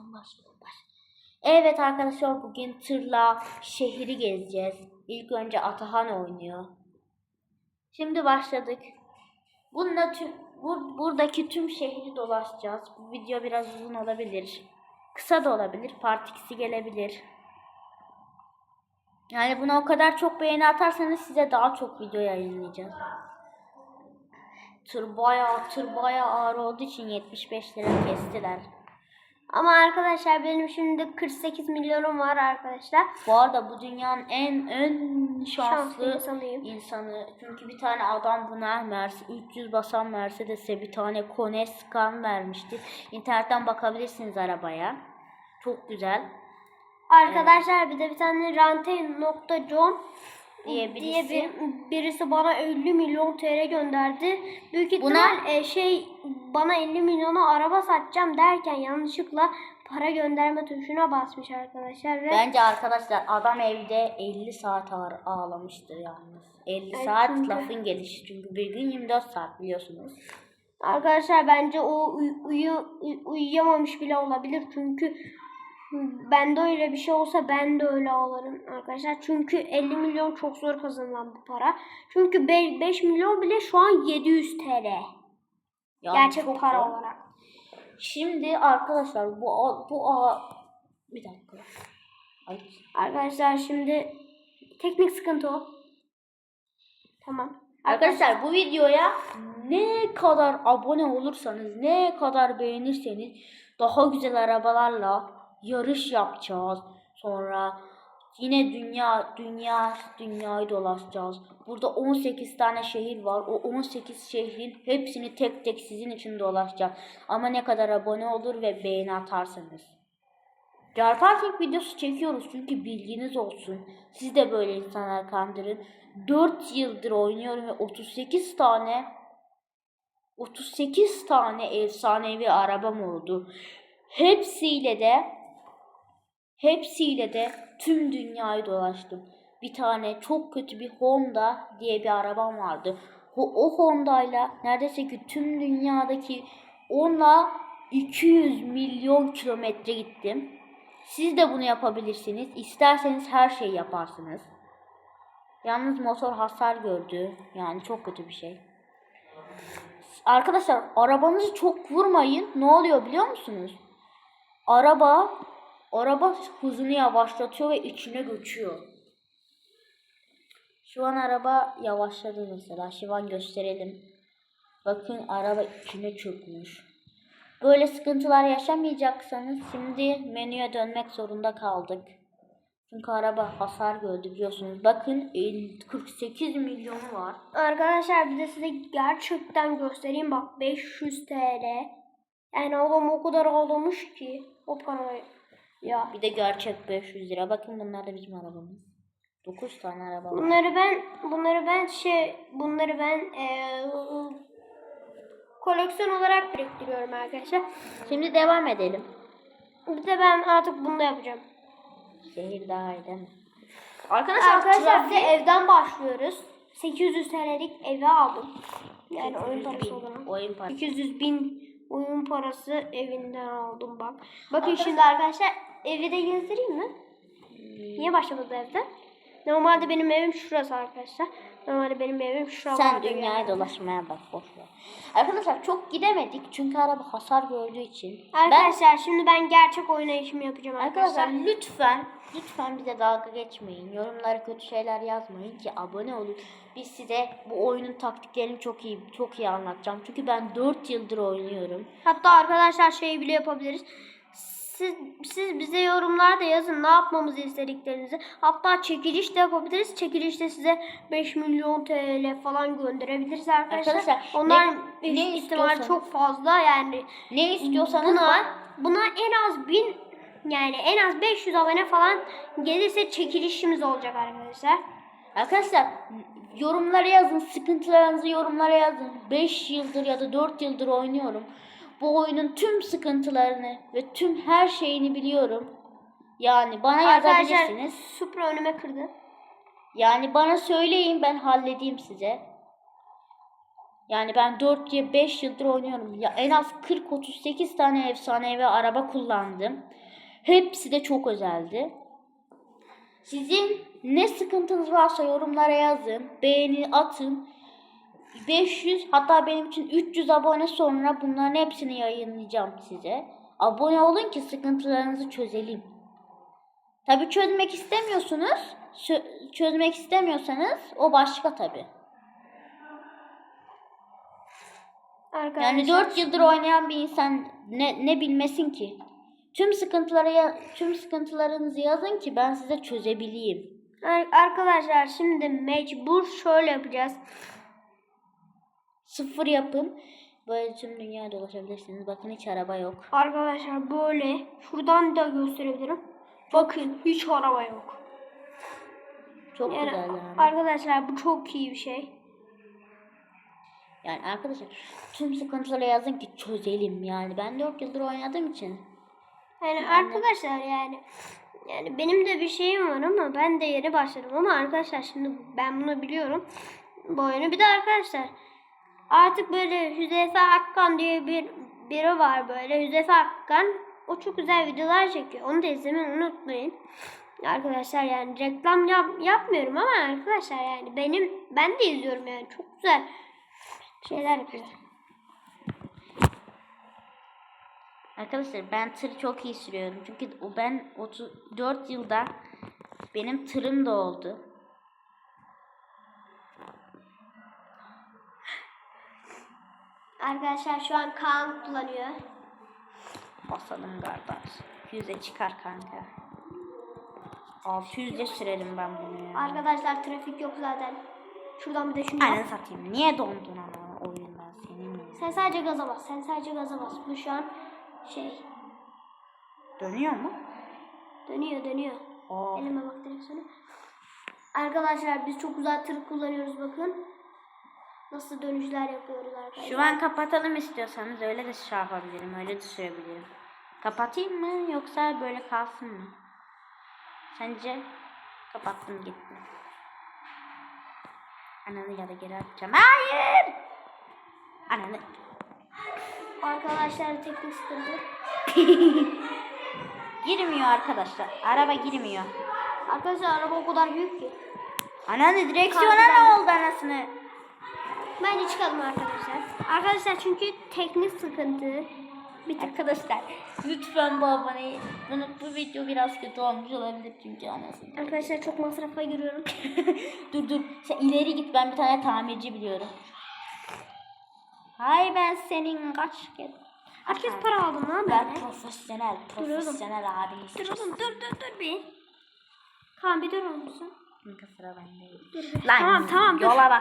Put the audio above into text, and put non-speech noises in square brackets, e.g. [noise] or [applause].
Baştan başlayalım. Baş. Evet arkadaşlar bugün tırla şehri gezeceğiz. İlk önce Atahan oynuyor. Şimdi başladık. Bununla tüm, bur- buradaki tüm şehri dolaşacağız. Bu video biraz uzun olabilir. Kısa da olabilir. Part 2'si gelebilir. Yani buna o kadar çok beğeni atarsanız size daha çok video yayınlayacağız. Tır bayağı tır bayağı ağır olduğu için 75 lira kestiler. Ama arkadaşlar benim şimdi 48 milyonum var arkadaşlar. Bu arada bu dünyanın en en şanslı Şanslı insanıyım. insanı. Çünkü bir tane adam buna Mercedes 300 basan Mercedes'e bir tane Kone Scan vermişti. İnternetten bakabilirsiniz arabaya. Çok güzel. Arkadaşlar bir de bir tane rante.com Diye diye birisi. bir, birisi bana 50 milyon TL gönderdi. Büyük ihtimal Buna- e, şey bana 50 milyona araba satacağım derken yanlışlıkla para gönderme tuşuna basmış arkadaşlar ve Bence arkadaşlar adam evde 50 saat ağır ağlamıştır yalnız. 50 Evet, saat çünkü- lafın gelişi çünkü bir gün 24 saat biliyorsunuz. Arkadaşlar bence o uy- uyu, uy- uyuyamamış bile olabilir çünkü bende öyle bir şey olsa ben de öyle olurum arkadaşlar. Çünkü 50 milyon çok zor kazanılan bir para. Çünkü 5 milyon bile şu an 700 TL. Yani Gerçek para zor. olarak. Şimdi arkadaşlar bu bu a- bir dakika. Ay. Arkadaşlar şimdi teknik sıkıntı o. Tamam. Arkadaşlar bu videoya ne kadar abone olursanız, ne kadar beğenirseniz daha güzel arabalarla yarış yapacağız. Sonra yine dünya dünya dünyayı dolaşacağız. Burada 18 tane şehir var. O 18 şehrin hepsini tek tek sizin için dolaşacağız. Ama ne kadar abone olur ve beğeni atarsanız. Jarparking videosu çekiyoruz çünkü bilginiz olsun. Siz de böyle insanlar kandırın. 4 yıldır oynuyorum ve 38 tane 38 tane efsanevi arabam oldu. Hepsiyle de hepsiyle de tüm dünyayı dolaştım. Bir tane çok kötü bir Honda diye bir arabam vardı. O, o Honda'yla neredeyse ki tüm dünyadaki onunla 200 milyon kilometre gittim. Siz de bunu yapabilirsiniz. İsterseniz her şeyi yaparsınız. Yalnız motor hasar gördü. Yani çok kötü bir şey. Arkadaşlar arabanızı çok vurmayın. Ne oluyor biliyor musunuz? Araba araba hızını yavaşlatıyor ve içine göçüyor. Şu an araba yavaşladı mesela. Şu an gösterelim. Bakın araba içine çökmüş. Böyle sıkıntılar yaşamayacaksanız şimdi menüye dönmek zorunda kaldık. Çünkü araba hasar gördü biliyorsunuz. Bakın 50 48 milyonu var. Arkadaşlar bir de size gerçekten göstereyim bak 500 TL. Yani adam o kadar ağlamış ki o parayı. Ya Bir de gerçek 500 lira. Bakın bunlar da bizim arabamız. 9 tane araba var. bunları ben bunları ben şey bunları ben eee, koleksiyon olarak biriktiriyorum arkadaşlar. Şimdi devam edelim. Bir de ben artık bunu da yapacağım. Şehir daha iyi değil mi? Arkadaşlar, Arkadaşlar trafik- evden başlıyoruz. 800 TL'lik evi aldım. Yani oyun 800 parası bin olarak. Oyun parası. 800 bin oyun parası evinden aldım bak. Bakın şimdi arkadaşlar evi de gezdireyim mi? Niye başlamadı evde? Normalde benim evim şurası arkadaşlar. Normalde benim evim şurası. Sen dünyayı dolaşmaya bak boş ver. Arkadaşlar çok gidemedik çünkü araba hasar gördüğü için. Arkadaşlar şimdi ben gerçek oynayışımı yapacağım Ben arkadaşlar arkadaşlar. lütfen lütfen bize dalga geçmeyin. Yorumlara kötü şeyler yazmayın ki abone olun. Biz size bu oyunun taktiklerini çok iyi çok iyi anlatacağım. Çünkü ben 4 yıldır oynuyorum. Hatta arkadaşlar şey bile yapabiliriz. Siz, siz bize yorumlarda yazın ne yapmamızı istediklerinizi. Hatta çekiliş de yapabiliriz. Çekilişte size 5 milyon TL falan gönderebiliriz arkadaşlar. Arkadaşlar, Onların ne- ne istiyorsanız- çok fazla yani. Ne istiyorsanız Buna, bak- buna en az 1000 yani en az 500 abone falan gelirse çekilişimiz olacak arkadaşlar. Arkadaşlar yorumlara yazın. Sıkıntılarınızı yorumlara yazın. 5 yıldır ya da 4 yıldır oynuyorum. Bu oyunun tüm sıkıntılarını ve tüm her şeyini biliyorum. Yani bana Arkadaşlar yazabilirsiniz. Supra önüme kırdı. Yani bana söyleyin ben halledeyim size. Yani ben 4 ya 5 yıldır oynuyorum. Ya en az 40-38 tane efsanevi araba kullandım. Hepsi de çok özeldi. Sizin ne sıkıntınız varsa yorumlara yazın. Beğeni atın. 500 hatta benim için 300 abone sonra bunların hepsini yayınlayacağım size. Abone olun ki sıkıntılarınızı çözelim. Tabi çözmek istemiyorsunuz. çö- çözmek istemiyorsanız o başka tabi. Arkadaşlar. Yani 4 yıldır oynayan bir insan ne, ne bilmesin ki? Tüm sıkıntıları tüm sıkıntılarınızı yazın ki ben size çözebileyim. Ar- Arkadaşlar şimdi mecbur şöyle yapacağız. Sıfır yapın. Böyle tüm dünyaya dolaşabilirsiniz. Bakın hiç araba yok. Arkadaşlar böyle şuradan da gösterebilirim. Bakın hiç araba yok. Çok Yani, güzel yani. arkadaşlar bu çok iyi bir şey. Yani arkadaşlar tüm sıkıntıları yazın ki çözelim yani. Ben 4 yıldır oynadığım için. Yani arkadaşlar yani yani benim de bir şeyim var ama ben de yeni başladım ama arkadaşlar şimdi ben bunu biliyorum. Bu oyunu bir de arkadaşlar artık böyle Hüzeyfe Akkan diye bir biri var böyle Hüzeyfe Akkan o çok güzel videolar çekiyor. Onu da izlemeyi unutmayın. Arkadaşlar yani reklam yap, yapmıyorum ama arkadaşlar yani benim ben de izliyorum yani çok güzel şeyler yapıyor. Arkadaşlar ben tır çok iyi sürüyorum. Çünkü ben 34 yılda benim tırım da oldu. Arkadaşlar şu an Kaan kullanıyor. Basalım kardeş. 100'e çıkar kanka. 600'e sürerim ben bunu ya. Arkadaşlar trafik yok zaten. Şuradan bir de şunu yap. satayım. Niye dondun ama oyundan senin mi? Sen sadece gaza bas. Sen sadece gaza bas. Bu şu an şey Dönüyor mu? dönüyor dönüyor. Oo. Elime bak direksiyonu. Arkadaşlar biz çok güzel tır kullanıyoruz bakın. Nasıl dönüşler yapıyoruz arkadaşlar. Şu an kapatalım istiyorsanız öyle de şey yapabilirim. Öyle de sürebilirim. Kapatayım mı yoksa böyle kalsın mı? Sence? Kapattım gitti. Ananı ya da geri atacağım. Hayır! Ananı. Arkadaşlar teknik sıkıntı. [laughs] Girmiyor arkadaşlar. Araba girmiyor. Arkadaşlar araba o kadar büyük ki. Ananı direksiyona ne oldu anasını? Bence çıkalım arkadaşlar. Arkadaşlar çünkü teknik sıkıntı. Bir Arkadaşlar lütfen bu aboneyi. Bunu, bu video biraz kötü olmuş olabilir çünkü anasını. Arkadaşlar çok masrafa giriyorum. [laughs] dur dur. Sen ileri git ben bir tane tamirci biliyorum. Hay ben senin kaç kez. Herkes para aldı lan Ben ben. profesyonel, profesyonel abiniz. Dur oğlum dur dur dur bir. Kaan bir dur oğlum sen. Kanka sıra bende. Lan Tamam tamam dur. yola bas.